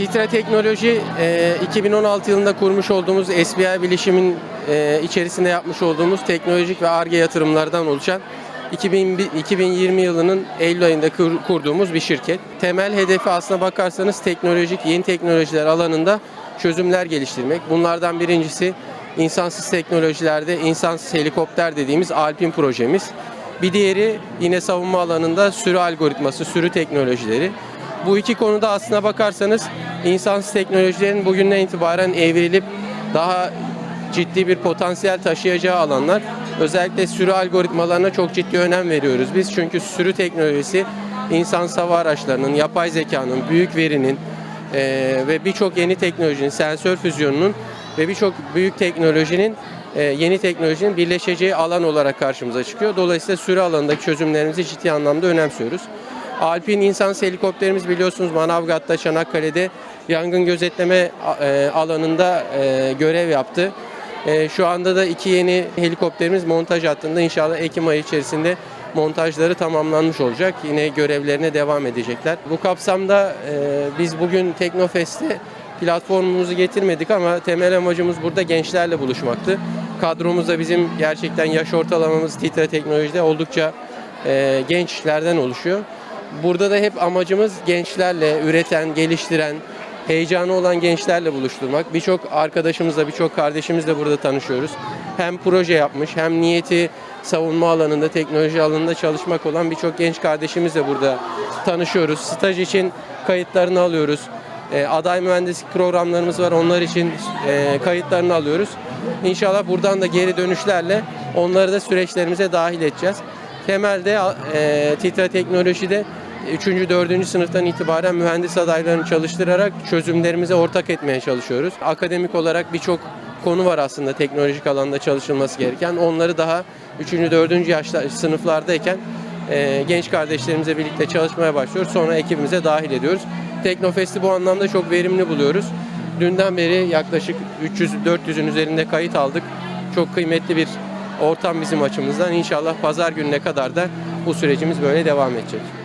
Titra Teknoloji e, 2016 yılında kurmuş olduğumuz SBI bilişimin e, içerisinde yapmış olduğumuz teknolojik ve ARGE yatırımlardan oluşan 2000 2020 yılının Eylül ayında kur- kurduğumuz bir şirket. Temel hedefi aslına bakarsanız teknolojik, yeni teknolojiler alanında çözümler geliştirmek. Bunlardan birincisi insansız teknolojilerde insansız helikopter dediğimiz Alpin projemiz. Bir diğeri yine savunma alanında sürü algoritması, sürü teknolojileri. Bu iki konuda aslına bakarsanız insansız teknolojilerin bugünden itibaren evrilip daha ciddi bir potansiyel taşıyacağı alanlar. Özellikle sürü algoritmalarına çok ciddi önem veriyoruz biz. Çünkü sürü teknolojisi insan hava araçlarının, yapay zekanın, büyük verinin eee, ve birçok yeni teknolojinin, sensör füzyonunun ve birçok büyük teknolojinin eee, yeni teknolojinin birleşeceği alan olarak karşımıza çıkıyor. Dolayısıyla sürü alanındaki çözümlerimizi ciddi anlamda önemsiyoruz. Alpin insansız helikopterimiz biliyorsunuz Manavgat'ta, Çanakkale'de yangın gözetleme e, alanında e, görev yaptı. E, Şu anda da iki yeni helikopterimiz montaj hattında inşallah Ekim ayı içerisinde montajları tamamlanmış olacak. Yine görevlerine devam edecekler. Bu kapsamda biz bugün Teknofest'te platformumuzu getirmedik ama temel amacımız burada gençlerle buluşmaktı. Kadromuzda bizim gerçekten yaş ortalamamız Titra Teknoloji'de oldukça gençlerden oluşuyor. Burada da hep amacımız gençlerle, üreten, geliştiren, heyecanı olan gençlerle buluşturmak. Birçok arkadaşımızla, birçok kardeşimizle burada tanışıyoruz. Hem proje yapmış, hem niyeti savunma alanında, teknoloji alanında çalışmak olan birçok genç kardeşimizle burada tanışıyoruz. Staj için kayıtlarını alıyoruz. E, aday mühendislik programlarımız var. Onlar için e, kayıtlarını alıyoruz. İnşallah buradan da geri dönüşlerle onları da süreçlerimize dahil edeceğiz. Temelde e, Titra Teknoloji'de 3. 4. sınıftan itibaren mühendis adaylarını çalıştırarak çözümlerimize ortak etmeye çalışıyoruz. Akademik olarak birçok konu var aslında teknolojik alanda çalışılması gereken. Onları daha 3. 4. yaşta sınıflardayken e, genç kardeşlerimizle birlikte çalışmaya başlıyoruz. Sonra ekibimize dahil ediyoruz. Teknofest'i bu anlamda çok verimli buluyoruz. Dünden beri yaklaşık 300-400'ün üzerinde kayıt aldık. Çok kıymetli bir ortam bizim açımızdan. İnşallah pazar gününe kadar da bu sürecimiz böyle devam edecek.